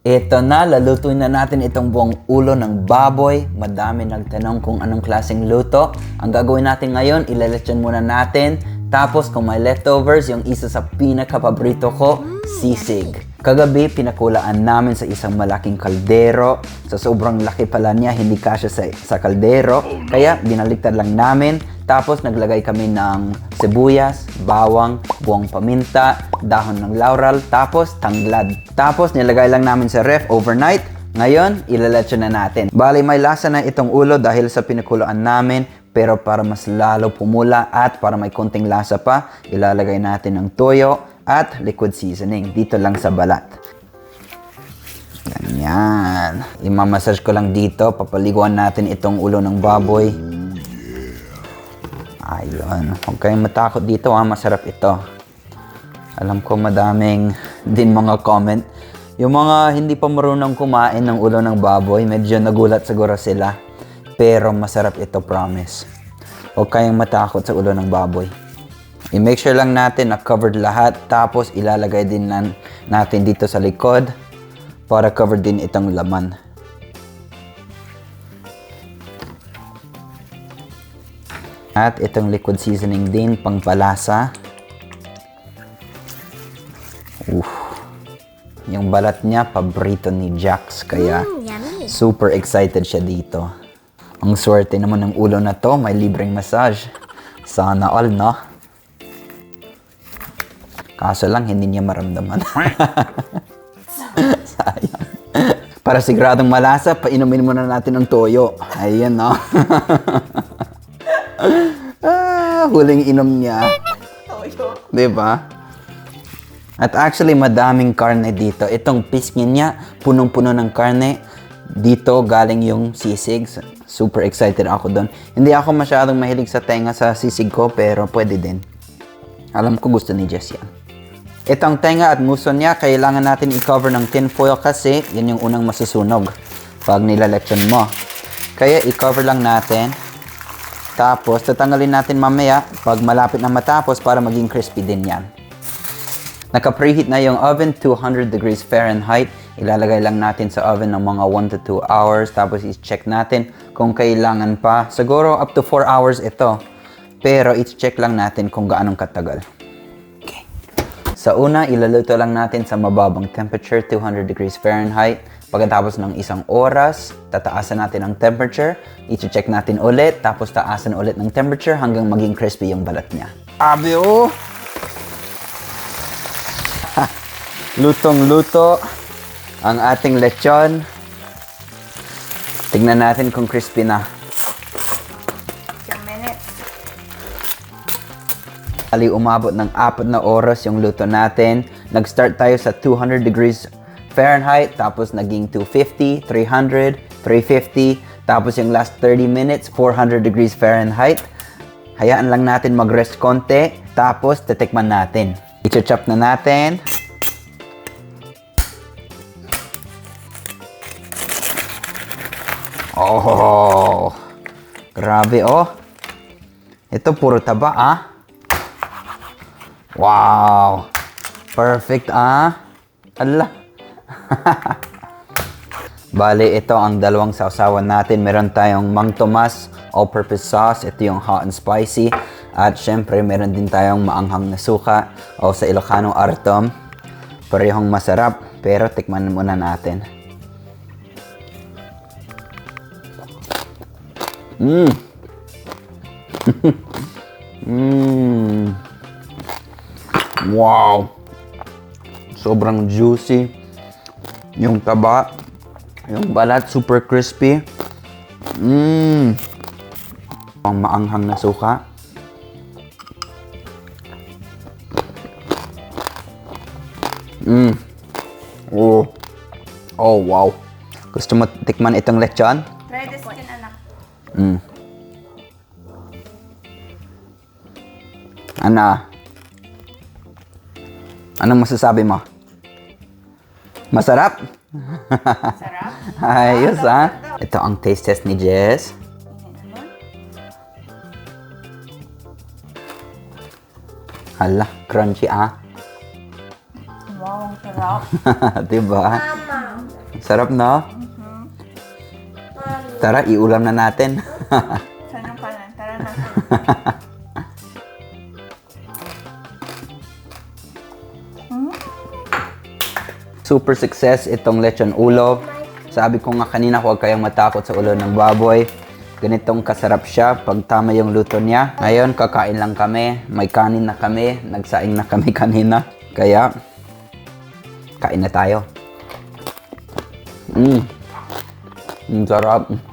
Ito na, lalutuin na natin itong buong ulo ng baboy. Madami nagtanong kung anong klaseng luto. Ang gagawin natin ngayon, ilalechon muna natin. Tapos kung may leftovers, yung isa sa pinakapaborito ko, sisig. Kagabi, pinakulaan namin sa isang malaking kaldero. Sa sobrang laki pala niya, hindi kasya sa, sa kaldero. Kaya binaliktad lang namin. Tapos naglagay kami ng sibuyas, bawang, buong paminta, dahon ng laurel, tapos tanglad. Tapos nilagay lang namin sa ref overnight. Ngayon, ilalatso na natin. Bali, may lasa na itong ulo dahil sa pinakuluan namin. Pero para mas lalo pumula at para may konting lasa pa, ilalagay natin ng toyo at liquid seasoning dito lang sa balat. Ganyan. Imamassage ko lang dito. Papaliguan natin itong ulo ng baboy. Ayun. Huwag kayong matakot dito ha. Masarap ito. Alam ko madaming din mga comment. Yung mga hindi pa marunong kumain ng ulo ng baboy, medyo nagulat siguro sila. Pero masarap ito, promise. Huwag kayong matakot sa ulo ng baboy. I-make sure lang natin na covered lahat. Tapos ilalagay din nan- natin dito sa likod para covered din itong laman. At itong liquid seasoning din, pangpalasa. Oof. Yung balat niya, paborito ni Jax. Kaya yummy. super excited siya dito. Ang swerte naman ng ulo na to, may libreng massage. Sana all, no? Kaso lang, hindi niya maramdaman. Sayang. Para siguradong malasa, painumin muna natin ng toyo. Ayan, no? ah, huling inom niya. Di ba? At actually, madaming karne dito. Itong pisngi niya, punong-puno ng karne. Dito galing yung sisig. Super excited ako doon. Hindi ako masyadong mahilig sa tenga sa sisig ko, pero pwede din. Alam ko gusto ni Jess yan. Itong tenga at muso niya, kailangan natin i-cover ng tin foil kasi yan yung unang masusunog pag nilalechon mo. Kaya i-cover lang natin. Tapos, tatanggalin natin mamaya pag malapit na matapos para maging crispy din yan. Naka-preheat na yung oven, 200 degrees Fahrenheit. Ilalagay lang natin sa oven ng mga 1 to 2 hours. Tapos i-check natin kung kailangan pa. Siguro up to 4 hours ito. Pero i-check lang natin kung gaanong katagal. Okay. Sa una, ilaluto lang natin sa mababang temperature, 200 degrees Fahrenheit. Pagkatapos ng isang oras, tataasan natin ang temperature. I-check natin ulit, tapos taasan ulit ng temperature hanggang maging crispy yung balat niya. Abi oh! Lutong-luto ang ating lechon. Tignan natin kung crispy na. Ali umabot ng apat na oras yung luto natin. Nag-start tayo sa 200 degrees Fahrenheit, tapos naging 250, 300, 350, tapos yung last 30 minutes, 400 degrees Fahrenheit. Hayaan lang natin mag-rest konti, tapos titikman natin. I-chop na natin. Oh, grabe oh. Ito puro taba ah. Wow! Perfect ah! Ala! Bale, ito ang dalawang sausawan natin. Meron tayong Mang Tomas all-purpose sauce. Ito yung hot and spicy. At syempre, meron din tayong maanghang na suka o sa Ilocano Artom. Parehong masarap, pero tikman muna natin. Mmm! Mmm! Wow! Sobrang juicy. Yung taba. Yung balat, super crispy. Mmm! Ang maanghang na suka. Mmm! Oh! Oh, wow! Gusto mo tikman itong lechon? Mm. Ano? Anong masasabi mo? Masarap? Sarap. Ayos ha? Ito ang taste test ni Jess. Hala, crunchy ah. Wow, sarap. diba? Mama. Sarap, no? Tara, iulam na natin. Saan ang kanan? Tara na. Super success itong lechon ulo. Sabi ko nga kanina, huwag kayong matakot sa ulo ng baboy. Ganitong kasarap siya pag tama yung luto niya. Ngayon, kakain lang kami. May kanin na kami. Nagsaing na kami kanina. Kaya, kain na tayo. Mmm. Ang sarap.